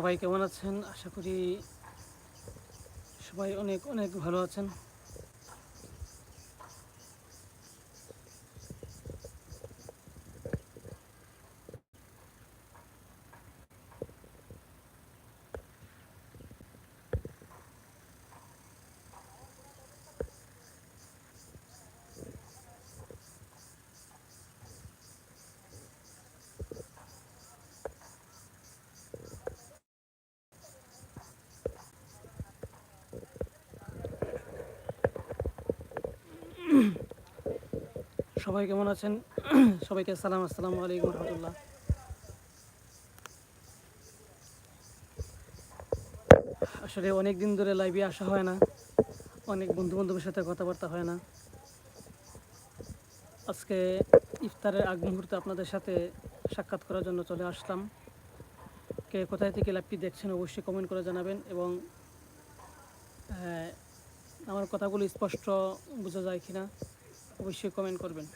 সবাই কেমন আছেন? আশা করি সবাই অনেক অনেক ভালো আছেন। সবাই কেমন আছেন? সবাইকে সালাম, আসসালামু আলাইকুম রহমতুল্লাহ। আসলে অনেক দিন ধরে লাইভে আসা হয় না। অনেক বন্ধু বান্ধবের সাথে কথাবার্তা হয় না। আজকে ইফতারের আগ মুহূর্তে আপনাদের সাথে সাক্ষাৎ করার জন্য চলে আসলাম। কে কোথায় থেকে লাইভটি দেখছেন অবশ্যই কমেন্ট করে জানাবেন এবং আমার কথাগুলো স্পষ্ট বোঝা যায় কিনা অবশ্যই কমেন্ট করবেন।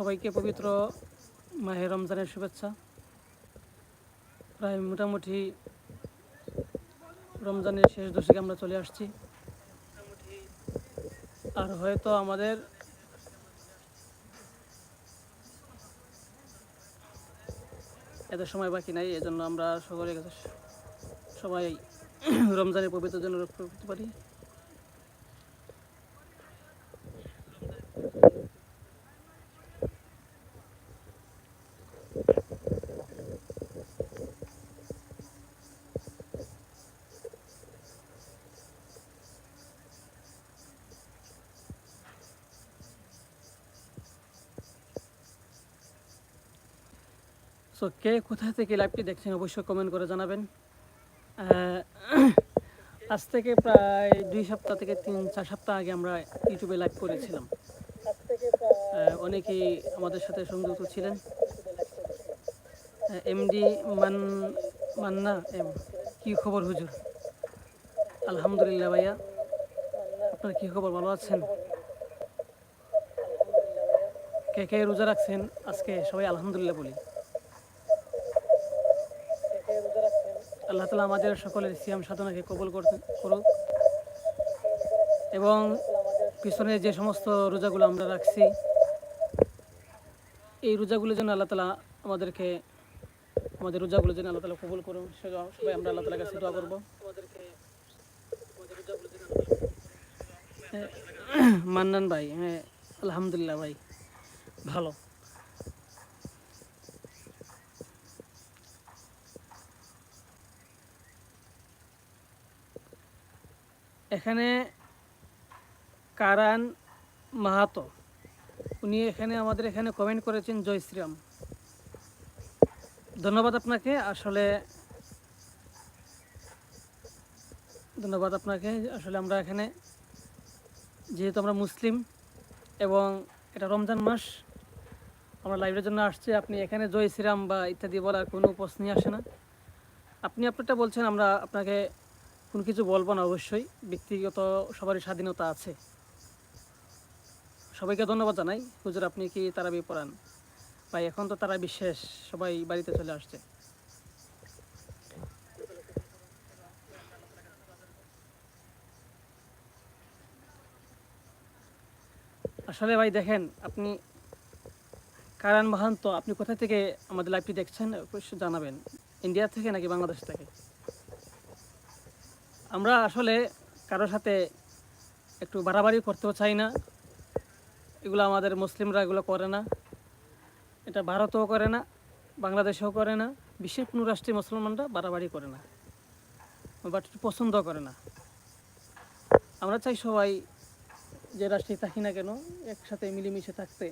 সবাইকে পবিত্র মাহে রমজানের শুভেচ্ছা। প্রায় মোটামুটি রমজানের শেষ দশকে আমরা চলে আসছি। আর হয়তো আমাদের এত সময় বাকি নাই, এজন্য আমরা সকলের কাছে সবাই রমজানের পবিত্র জন্য করতে পারি। সো কে কোথা থেকে লাইভটি দেখছেন অবশ্যই কমেন্ট করে জানাবেন। আজ থেকে প্রায় দুই সপ্তাহ থেকে তিন, চার সপ্তাহ আগে আমরা ইউটিউবে লাইভ করেছিলাম। অনেকেই আমাদের সাথে সংযুক্ত ছিলেন। এমডি মান, মান্না, এম, কি খবর হুজুর? আলহামদুলিল্লাহ ভাইয়া। আপনার কি খবর, ভালো আছেন? কে কে রোজা রাখছেন? আজকে সবাই আলহামদুলিল্লাহ বলি। আল্লাহ তালা আমাদের সকলের সিয়াম সাধনাকে কবল করতে করুক। এবং পিছনে যে সমস্ত রোজাগুলো আমরা রাখছি, এই রোজাগুলো যেন আল্লাহ তালা আমাদেরকে, আমাদের রোজাগুলো যেন আল্লাহ তালা কবুল করুন সবাই আমরা আল্লাহ তালার কাছে দোয়া করব। মান্নান ভাই হ্যাঁ আলহামদুলিল্লাহ ভাই, ভালো। এখানে কারান মাহাতো। উনি এখানে আমাদের এখানে কমেন্ট করেছেন, জয় শ্রীরাম। ধন্যবাদ আপনাকে, আসলে ধন্যবাদ আপনাকে, আসলে আমরা এখানে যেহেতু আমরা মুসলিম এবং এটা রমজান মাস, আমরা লাইভের জন্য আসছি। আপনি এখানে জয় শ্রীরাম বা ইত্যাদি বলার কোনো প্রশ্নই আসে না। আপনি আপনারটা বলছেন, আমরা আপনাকে কোনো কিছু বলব না অবশ্যই। ব্যক্তিগত সবারই স্বাধীনতা আছে। সবাইকে ধন্যবাদ জানাই। হুজুর, আপনি কি তারাবি পড়ান? ভাই, এখন তো তারা বিশেষ সবাই বাড়িতে চলে আসছে। আসলে ভাই, দেখেন, আপনি কারান মাহান্ত আপনি কোথা থেকে আমাদের লাইভটি দেখছেন, অবশ্যই জানাবেন। ইন্ডিয়া থেকে নাকি বাংলাদেশ থেকে? আমরা আসলে কারোর সাথে একটু বাড়াবাড়ি করতেও চাই না। এগুলো আমাদের মুসলিমরা এগুলো করে না। এটা ভারতও করে না, বাংলাদেশেও করে না, বিশ্বের কোনো রাষ্ট্রীয় মুসলমানরা বাড়াবাড়ি করে না, বাট একটু পছন্দ করে না। আমরা চাই সবাই যে রাষ্ট্রে থাকি না কেন, একসাথে মিলেমিশে থাকতে।